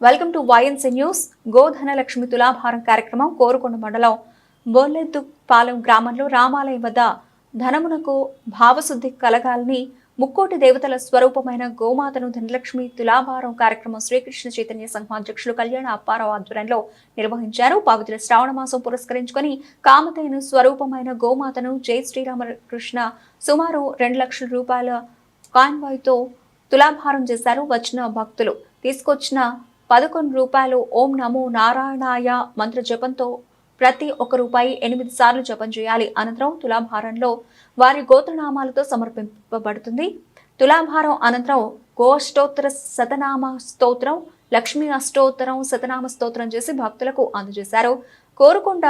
Welcome to YNC news గోధన లక్ష్మి తులాభారం కార్యక్రమం కోరుకొండ మండలం బొల్లెద్దుపాలెం గ్రామంలో రామాలయం వద్ద ధనమునకు భావశుద్ధి కలగాలని ముక్కోటి దేవతల స్వరూపమైన గోమాతను ధనలక్ష్మి తులాభారం కార్యక్రమం శ్రీకృష్ణ చైతన్య సంఘం అధ్యక్షులు కళ్యాణ అప్పారావు ఆధ్వర్యంలో నిర్వహించారు. పవిత్ర శ్రావణ మాసం పురస్కరించుకొని కామతైన స్వరూపమైన గోమాతను జై శ్రీరామకృష్ణ సుమారు రెండు లక్షల రూపాయల కాన్వాయ్తో తులాభారం చేశారు. వచ్చిన భక్తులు తీసుకొచ్చిన పదకొండు రూపాయలు ఓం నమో నారాయణాయ మంత్ర జపంతో ప్రతి ఒక్క రూపాయి ఎనిమిది సార్లు జపం చేయాలి. అనంతరం తులాభారంలో వారి గోత్రనామాలతో సమర్పింపబడుతుంది. తులాభారం అనంతరం గోష్టోత్తర శతనామ స్తోత్రం లక్ష్మీ అష్టోత్తరం శతనామ స్తోత్రం చేసి భక్తులకు అందజేశారు. కోరుకొండ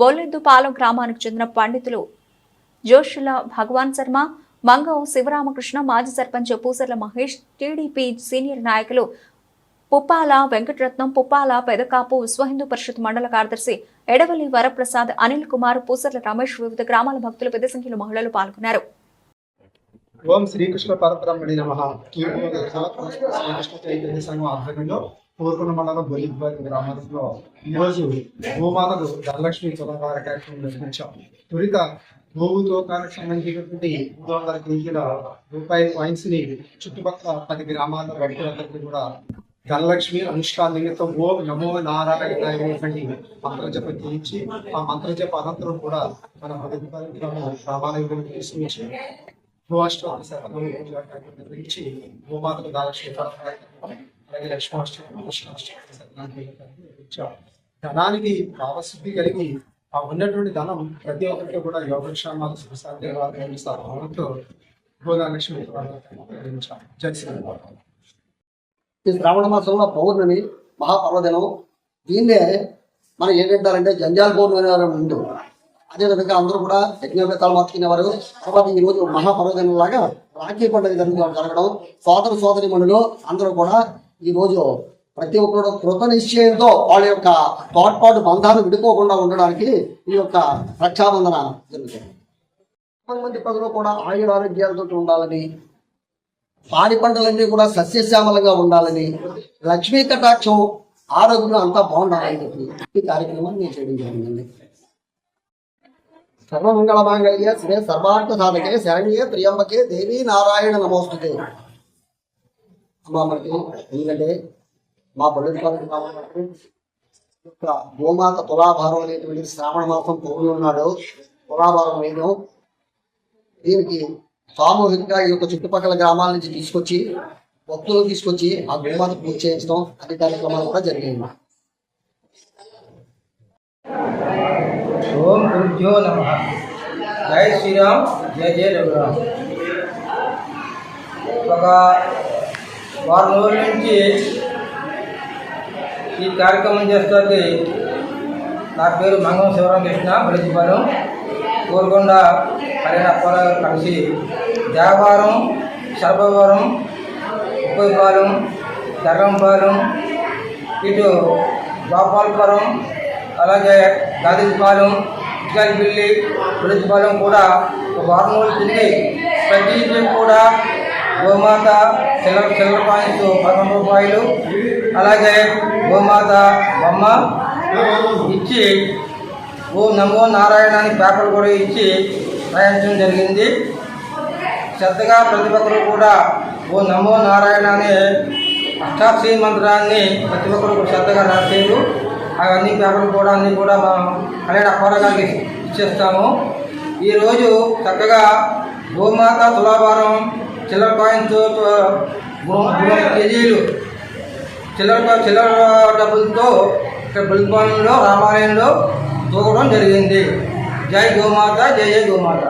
బోలెద్దుపాలెం గ్రామానికి చెందిన పండితులు జోషుల భగవాన్ శర్మ మంగం శివరామకృష్ణ మాజీ సర్పంచ్ పూసర్ల మహేష్ టీడీపీ సీనియర్ నాయకులు పుప్పాల వెంకటరత్నం పుప్పాల పెదకాపు విశ్వ హిందూ పరిషత్ మండల కార్యదర్శి ఎడవల్లి వరప్రసాద్ అనిల్ కుమార్ పూసర్ల రమేష్ వివిధ గ్రామాల భక్తులు పెద్ద సంఖ్యలో మహిళలు పాల్గొన్నారు. ఓం శ్రీకృష్ణ పరబ్రహ్మణి నమ. శ్రీకృష్ణ చైతన్య సంఘం ఆధ్వర్యంలో పూర్వన మండలం బొలిబారి గ్రామంలో ఈరోజు గోమాతలు ధనలక్ష్మి తులవార కార్యక్రమం నిర్వహించాం. తొలిత భూతోకానికి సంబంధించినటువంటి మూడు వందల కేజీల రూపాయి కాయిన్స్ని చుట్టుపక్కల పది గ్రామాల రైతులందరికీ కూడా ధనలక్ష్మి అనుష్ఠాన నిమిత్తం ఓం నమో నారాయణ అనేటువంటి మంత్రజపం చేయించి ఆ మంత్రజప అనంతరం కూడా మన బొలిబారి గ్రామం తీసుకొచ్చి నిర్వహించి అలాగే లక్ష్మాష్టమి కృష్ణాష్టమి ధనానికి భావశుద్ధి కలిగి ఆ ఉన్నటువంటి ధనం ప్రతి ఒక్కరికి కూడా యోగక్షేమాలు సుఖశాంతితో గోదాలక్ష్మి జయ శ్రీ ఈ శ్రావణ మాసంలో పౌర్ణమి మహాపర్వదినం దీన్నే మనం ఏంటంటారంటే జంజాల పౌర్ణమి అనే ముందు అదేవిధంగా అందరూ కూడా యజ్ఞోపేతాలు మార్చుకునేవారు. తర్వాత ఈ రోజు మహాపర్వదినం లాగా రాఖీ పండుగ జరుగుతూ జరగడం. సోదర సోదరి మనులు అందరూ కూడా ఈ రోజు ప్రతి ఒక్కరు కృత నిశ్చయంతో వాళ్ళ యొక్క తోడ్పాటు బంధాలు విడిపోకుండా ఉండడానికి ఈ యొక్క రక్షాబంధన జరుగుతుంది. కొంతమంది ప్రజలు కూడా ఆయుర ఆరోగ్యాలతో ఉండాలని పాడి పంటలన్నీ కూడా సస్యశ్యామలంగా ఉండాలని లక్ష్మీ కటాక్షం ఆరోగ్యం అంతా బాగుండాలని చెప్పి ఈ కార్యక్రమాన్ని నేను చేయడం జరిగిందండి. సర్వమంగళ మాంగళ్య శ్రీ సర్వార్థ సాధకే శరణ్యే ప్రియంబకే దేవి నారాయణ నమోస్తుతే. అమ్మా మనకి ఎందుకంటే మా పల్లెటూరు భూమాత గోమాత తులాభారం అనేటువంటి శ్రావణ మాసం పౌర్ణమి ఉన్నాడు తులాభారం వేయడం దీనికి సామూహికంగా ఈ యొక్క చుట్టుపక్కల గ్రామాల నుంచి తీసుకొచ్చి భక్తులు తీసుకొచ్చి ఆ గోమాత పూజ చేయించడం అన్ని కార్యక్రమాలు కూడా జరిగాయి. ఓం గురుభ్యో నమ. జై శ్రీరామ్ జయ జయ రఘురామ్. ఒక వారం రోజుల నుంచి ఈ కార్యక్రమం చేస్తుంది నా పేరు మంగం శివరామకృష్ణ బలిజిపాలెం కోరుకొండ కళ్యాణ కలిసి దేవారం శర్భవరం ఉప్పైపాలెం ధర్మంపాలెం ఇటు గోపాలపురం అలాగే గాదిపాలెం ఇటుకాయలపల్లి పులిచిపాలెం కూడా ఒక వారం రోజులు తిరిగి ప్రతి కూడా గోమాత చిల్లర చిల్లర కాయిన్స్ పదకొండు రూపాయలు అలాగే గోమాత బొమ్మ ఇచ్చి ఓ నమో నారాయణ అని పేపర్ కూడా ఇచ్చి ప్రయాణించడం జరిగింది. శ్రద్ధగా ప్రతి ఒక్కరు కూడా ఓ నమో నారాయణ అనే అష్టాక్షరి మంత్రాన్ని ప్రతి ఒక్కరు శ్రద్ధగా రాసేరు. అవన్నీ పేపర్లు కూడా అన్నీ కూడా మా కళ్యాణ అప్పార ఇచ్చేస్తాము. ఈరోజు చక్కగా గోమాత తులాభారం చిల్లర కాయిన్తో కేజీలు చిల్లర చిల్లర డబ్బులతో ఇక్కడ బుల్పాలెంలో రామాలయంలో దూకడం జరిగింది. జై గోమాత జై జై గోమాత.